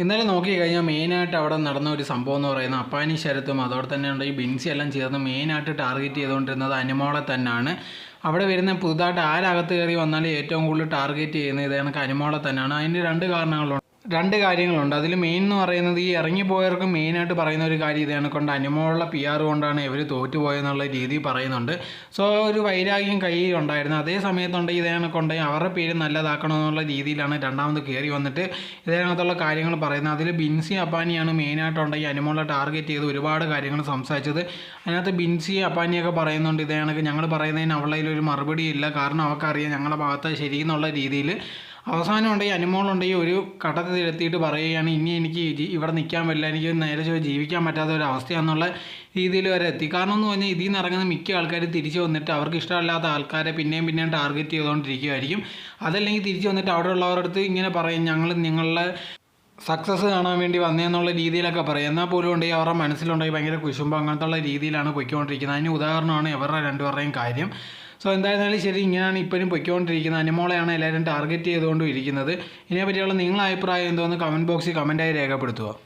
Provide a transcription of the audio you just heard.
ഇന്നലെ നോക്കി കഴിഞ്ഞാൽ മെയിനായിട്ട് അവിടെ നടന്ന ഒരു സംഭവം എന്ന് പറയുന്നത് അപ്പാനി ശരത്തും അതോടെ തന്നെ ഉണ്ട് ഈ ബിൻസി എല്ലാം ചേർന്ന് മെയിനായിട്ട് ടാർഗറ്റ് ചെയ്തുകൊണ്ടിരുന്നത് അനുമോളെ തന്നെയാണ്. അവിടെ വരുന്ന പുതുതായിട്ട് ആരകത്ത് കയറി വന്നാലും ഏറ്റവും കൂടുതൽ ടാർഗറ്റ് ചെയ്യുന്നത് ഇത് കണക്ക് അനുമോളെ തന്നെയാണ്. അതിന് രണ്ട് കാരണങ്ങളുണ്ട്. രണ്ട് കാര്യങ്ങളുണ്ട്. അതിൽ മെയിൻ എന്ന് പറയുന്നത് ഈ ഇറങ്ങിപ്പോയവർക്ക് മെയിനായിട്ട് പറയുന്ന ഒരു കാര്യം ഇതാണ്. കൊണ്ട് അനുമോളുള്ള പി ആർ കൊണ്ടാണ് ഇവർ തോറ്റുപോയെന്നുള്ള രീതി പറയുന്നുണ്ട്. സോ ഒരു വൈരാഗ്യം കയ്യിൽ ഉണ്ടായിരുന്നു. അതേ സമയത്തുണ്ട് ഇതാണ് കൊണ്ട് അവരുടെ പേര് നല്ലതാക്കണമെന്നുള്ള രീതിയിലാണ് രണ്ടാമത് കയറി വന്നിട്ട് ഇതിനകത്തുള്ള കാര്യങ്ങൾ പറയുന്നത്. അതിൽ ബിൻസി അപ്പാനിയാണ് മെയിനായിട്ടുണ്ടെങ്കിൽ അനുമോളെ ടാർഗറ്റ് ചെയ്ത് ഒരുപാട് കാര്യങ്ങൾ സംസാരിച്ചത്. അതിനകത്ത് ബിൻസി അപ്പാനിയൊക്കെ പറയുന്നുണ്ട് ഇതേ ഞങ്ങൾ പറയുന്നതിന് അവളതിൽ ഒരു മറുപടി ഇല്ല കാരണം അവൾക്കറിയാം ഞങ്ങളുടെ ഭാഗത്ത് ശരി എന്നുള്ള രീതിയിൽ അവസാനം ഉണ്ടെങ്കിൽ അനുമോളുണ്ടെങ്കിൽ ഒരു ഘട്ടത്തിലെത്തിയിട്ട് പറയുകയാണ് ഇനി എനിക്ക് ഇവിടെ നിൽക്കാൻ പറ്റില്ല എനിക്ക് നേരെ ചൊവ്വേ ജീവിക്കാൻ പറ്റാത്ത ഒരു അവസ്ഥയാണെന്നുള്ള രീതിയിൽ വരെ എത്തി. കാരണം എന്ന് പറഞ്ഞാൽ ഇതിൽ നിന്ന് ഇറങ്ങുന്ന മിക്ക ആൾക്കാർ തിരിച്ചു വന്നിട്ട് അവർക്ക് ഇഷ്ടമല്ലാത്ത ആൾക്കാരെ പിന്നെയും പിന്നെയും ടാർഗറ്റ് ചെയ്തുകൊണ്ടിരിക്കുമായിരിക്കും അതല്ലെങ്കിൽ തിരിച്ചു വന്നിട്ട് അവിടെ ഉള്ളവരുടെ അടുത്ത് ഇങ്ങനെ പറയും ഞങ്ങൾ നിങ്ങളുടെ സക്സസ് കാണാൻ വേണ്ടി വന്നതെന്നുള്ള രീതിയിലൊക്കെ പറയും. എന്നാൽ പോലും ഉണ്ടെങ്കിൽ അവരുടെ മനസ്സിലുണ്ടെങ്കിൽ ഭയങ്കര കുശുമ്പ് അങ്ങനത്തെ ഉള്ള രീതിയിലാണ് പൊയ്ക്കൊണ്ടിരിക്കുന്നത്. അതിന് ഉദാഹരണമാണ് ഇവരുടെ രണ്ടുപേരുടെയും കാര്യം. സോ എന്തായിരുന്നാലും ശരി ഇങ്ങനെയാണ് ഇപ്പോഴും പൊയ്ക്കൊണ്ടിരിക്കുന്നത്. അനിമോളെയാണ് എല്ലാവരും ടാർഗറ്റ് ചെയ്തുകൊണ്ടും ഇരിക്കുന്നത്. ഇതിനെപ്പറ്റിയുള്ള നിങ്ങളുടെ അഭിപ്രായം എന്തോന്ന് കമന്റ് ബോക്സിൽ കമന്റായി രേഖപ്പെടുത്തുക.